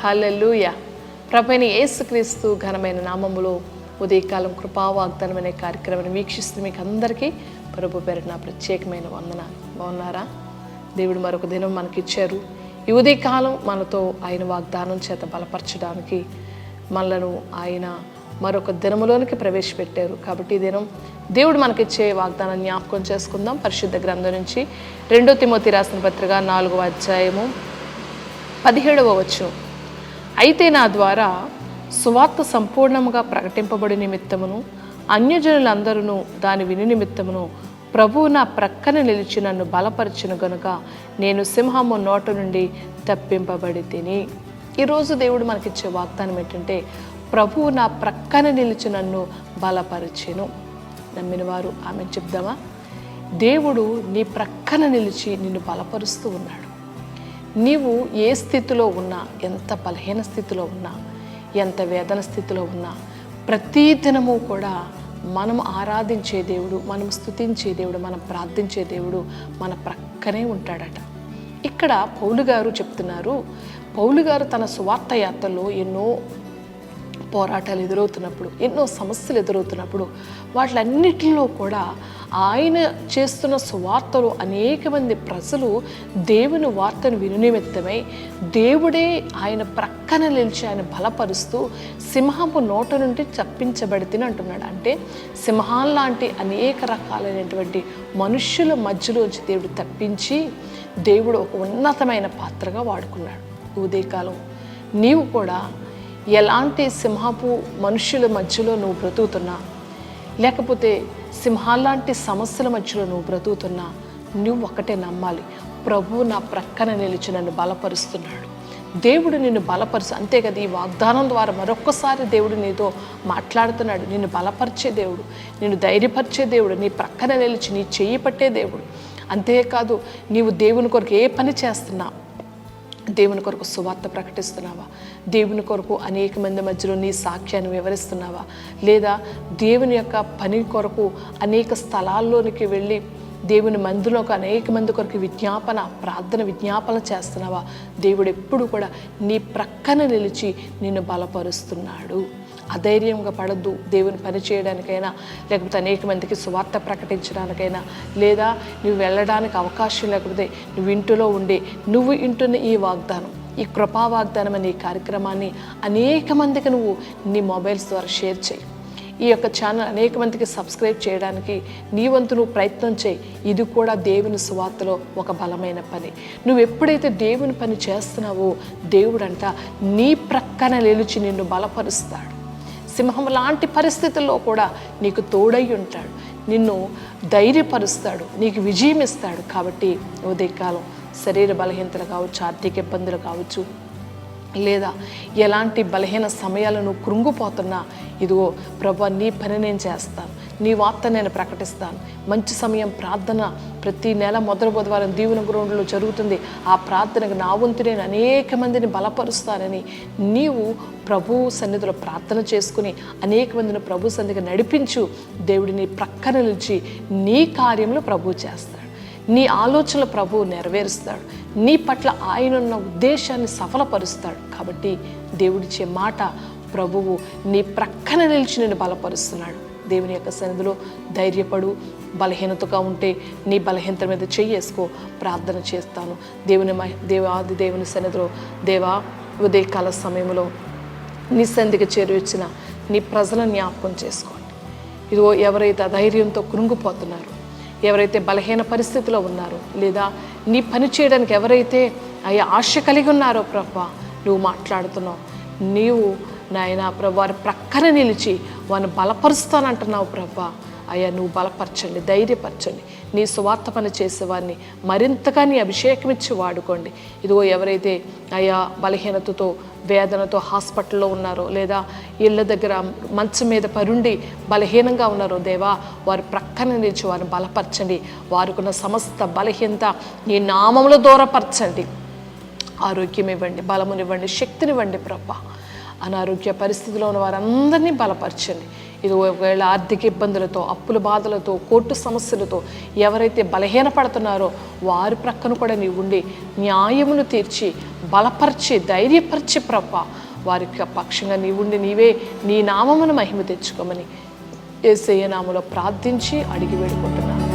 హలలుయ ప్రభైన యేసుక్రీస్తు ఘనమైన నామములో ఉదయకాలం కృపా వాగ్దానం అనే కార్యక్రమాన్ని వీక్షిస్తూ మీకు అందరికీ ప్రభు పేరు నా ప్రత్యేకమైన వందన బాగున్నారా? దేవుడు మరొక దినం మనకిచ్చారు. ఈ ఉదయకాలం మనతో ఆయన వాగ్దానం చేత బలపరచడానికి మనలను ఆయన మరొక దినములోనికి ప్రవేశపెట్టారు. కాబట్టి ఈ దినం దేవుడు మనకిచ్చే వాగ్దానం జ్ఞాపకం చేసుకుందాం. పరిశుద్ధ గ్రంథం నుంచి రెండో తిమోతి రాసిన పత్రిక నాలుగవ అధ్యాయము పదిహేడవ వచ్చు అయితే నా ద్వారా సువార్త సంపూర్ణముగా ప్రకటింపబడి నిమిత్తమును అన్యజనులందరూ దాని విని నిమిత్తమును ప్రభువు నా ప్రక్కన నిలిచి నన్ను బలపరిచిన గనుక నేను సింహము నోట నుండి తప్పింపబడి తిని ఈరోజు దేవుడు మనకిచ్చే వాగ్దానం ఏంటంటే ప్రభువు నా ప్రక్కన నిలిచి నన్ను బలపరిచెను. నమ్మిన వారు ఆమె చెప్దామా? దేవుడు నీ ప్రక్కన నిలిచి నిన్ను బలపరుస్తూ ఉన్నాడు. నీవు ఏ స్థితిలో ఉన్నా ఎంత బలహీన స్థితిలో ఉన్నా ఎంత వేదన స్థితిలో ఉన్నా ప్రతి దినము కూడా మనం ఆరాధించే దేవుడు మనం స్తుతించే దేవుడు మనం ప్రార్థించే దేవుడు మన ప్రక్కనే ఉంటాడట. ఇక్కడ పౌలు గారు చెప్తున్నారు పౌలు గారు తన సువార్త యాత్రలో ఎన్నో పోరాటాలు ఎదురవుతున్నప్పుడు ఎన్నో సమస్యలు ఎదురవుతున్నప్పుడు వాటిలన్నిటిలో కూడా ఆయన చేస్తున్న సువార్తలు అనేక మంది ప్రజలు దేవుని వార్తను వినునిమిత్తమై దేవుడే ఆయన ప్రక్కన నిలిచి ఆయన బలపరుస్తూ సింహపు నోట నుండి తప్పించబడితేనే అంటున్నాడు. అంటే సింహాన్ లాంటి అనేక రకాలైనటువంటి మనుష్యుల మధ్యలోంచి దేవుడు తప్పించి దేవుడు ఒక ఉన్నతమైన పాత్రగా వాడుకున్నాడు. ఉదయకాలం నీవు కూడా ఎలాంటి సింహపు మనుషుల మధ్యలో నువ్వు బ్రతుకుతున్నా? లేకపోతే సింహాలాంటి సమస్యల మధ్యలో నువ్వు బ్రతుకుతున్నా? నువ్వు ఒకటే నమ్మాలి. ప్రభు నా ప్రక్కన నిలిచి నన్ను బలపరుస్తున్నాడు. దేవుడు నిన్ను బలపరుచు అంతే కదా ఈ వాగ్దానం ద్వారా మరొక్కసారి దేవుడు నీతో మాట్లాడుతున్నాడు. నిన్ను బలపరిచే దేవుడు నిన్ను ధైర్యపరిచే దేవుడు నీ ప్రక్కన నిలిచి నీ చేయి పట్టే దేవుడు. అంతేకాదు నీవు దేవుని కొరకు ఏ పని చేస్తున్నా దేవుని కొరకు సువార్త ప్రకటిస్తున్నావా? దేవుని కొరకు అనేక మంది మధ్యలో నీ సాక్ష్యాన్ని వివరిస్తున్నావా? లేదా దేవుని యొక్క పని కొరకు అనేక స్థలాల్లోనికి వెళ్ళి దేవుని మందులోకి అనేక మంది కొరకు విజ్ఞాపన ప్రార్థన విజ్ఞాపన చేస్తున్నావా? దేవుడు ఎప్పుడు కూడా నీ ప్రక్కన నిలిచి నిన్ను బలపరుస్తున్నాడు. అధైర్యంగా పడద్దు దేవుని పని చేయడానికైనా లేకపోతే అనేక మందికి సువార్త ప్రకటించడానికైనా లేదా నువ్వు వెళ్ళడానికి అవకాశం లేకపోతే నువ్వు ఇంటిలో ఉండి నువ్వు ఇంటున్న ఈ వాగ్దానం ఈ కృపా వాగ్దానం అనే కార్యక్రమాన్ని అనేక మందికి నువ్వు నీ మొబైల్స్ ద్వారా షేర్ చేయి. ఈ యొక్క ఛానల్ అనేక మందికి సబ్స్క్రైబ్ చేయడానికి నీ వంతు నువ్వు ప్రయత్నం చేయి. ఇది కూడా దేవుని సువార్తలో ఒక బలమైన పని. నువ్వు ఎప్పుడైతే దేవుని పని చేస్తున్నావో దేవుడంట నీ ప్రక్కన నిలిచి నిన్ను బలపరుస్తాడు. సింహం లాంటి పరిస్థితుల్లో కూడా నీకు తోడై ఉంటాడు. నిన్ను ధైర్యపరుస్తాడు. నీకు విజయం ఇస్తాడు. కాబట్టి ఉదయకాలం శరీర బలహీనతలు కావచ్చు ఆర్థిక ఇబ్బందులు కావచ్చు లేదా ఎలాంటి బలహీన సమయాలను కృంగిపోతున్నా ఇదిగో ప్రభు నీ పని నేను చేస్తాను. నీ వార్త నేను ప్రకటిస్తాను. మంచి సమయం ప్రార్థన ప్రతి నెల మొదటి బుధవారం దీవెన గ్రౌండ్లో జరుగుతుంది. ఆ ప్రార్థనకు నా వంతు నేను అనేక మందిని బలపరుస్తానని నీవు ప్రభు సన్నిధిలో ప్రార్థన చేసుకుని అనేక మందిని ప్రభు సన్నిధికి నడిపించు. దేవుడిని ప్రక్కన నిలిచి నీ కార్యంలో ప్రభు చేస్తాడు. నీ ఆలోచనలు ప్రభువు నెరవేరుస్తాడు. నీ పట్ల ఆయనున్న ఉద్దేశాన్ని సఫలపరుస్తాడు. కాబట్టి దేవుడిచ్చే మాట ప్రభువు నీ ప్రక్కన నిలిచి నేను బలపరుస్తున్నాడు. దేవుని యొక్క సన్నిధిలో ధైర్యపడు బలహీనతగా ఉంటే నీ బలహీనత మీద చెయ్యేసుకో ప్రార్థన చేస్తాను. దేవుని మహి- దేవాది దేవుని సన్నిధిలో దేవా ఉదయకాల సమయంలో నీ సంధికి చేరువచ్చిన నీ ప్రజలను జ్ఞాపకం చేసుకోండి. ఇదిగో ఎవరైతే అధైర్యంతో కృంగిపోతున్నారు ఎవరైతే బలహీన పరిస్థితిలో ఉన్నారో లేదా నీ పని చేయడానికి ఎవరైతే అయ్యా ఆశ కలిగి ఉన్నారో ప్రభా నువ్వు మాట్లాడుతున్నావు. నీవు నాయన ప్రభు వారి ప్రక్కన నిలిచి వారిని బలపరుస్తానంటున్నావు ప్రభా. అయ్యా నువ్వు బలపరచండి ధైర్యపరచండి. నీ స్వార్థ పని చేసేవారిని మరింతగా నీ అభిషేకం ఇచ్చి వాడుకోండి. ఇదిగో ఎవరైతే అయ్యా బలహీనతతో వేదనతో హాస్పిటల్లో ఉన్నారో లేదా ఇళ్ళ దగ్గర మంచం మీద పరుండి బలహీనంగా ఉన్నారో దేవా వారు ప్రక్కన నిలిచి వారిని బలపరచండి. వారికున్న సమస్త బలహీనత నీ నామంలో దూరపరచండి ఆరోగ్యం ఇవ్వండి బలమునివ్వండి శక్తినివ్వండి ప్రభా. అనారోగ్య పరిస్థితిలో ఉన్న వారందరినీ బలపరచండి. ఇది ఒకవేళ ఆర్థిక ఇబ్బందులతో అప్పుల బాధలతో కోర్టు సమస్యలతో ఎవరైతే బలహీనపడుతున్నారో వారి ప్రక్కన కూడా నీవు ఉండి న్యాయమును తీర్చి బలపరిచి ధైర్యపరిచి ప్రభ వారికి పక్షంగా నీవుండి నీవే నీ నామమును మహిమ తెచ్చుకోమని ఏసయ్య నామలో ప్రార్థించి అడిగి వేడుకుంటున్నాను.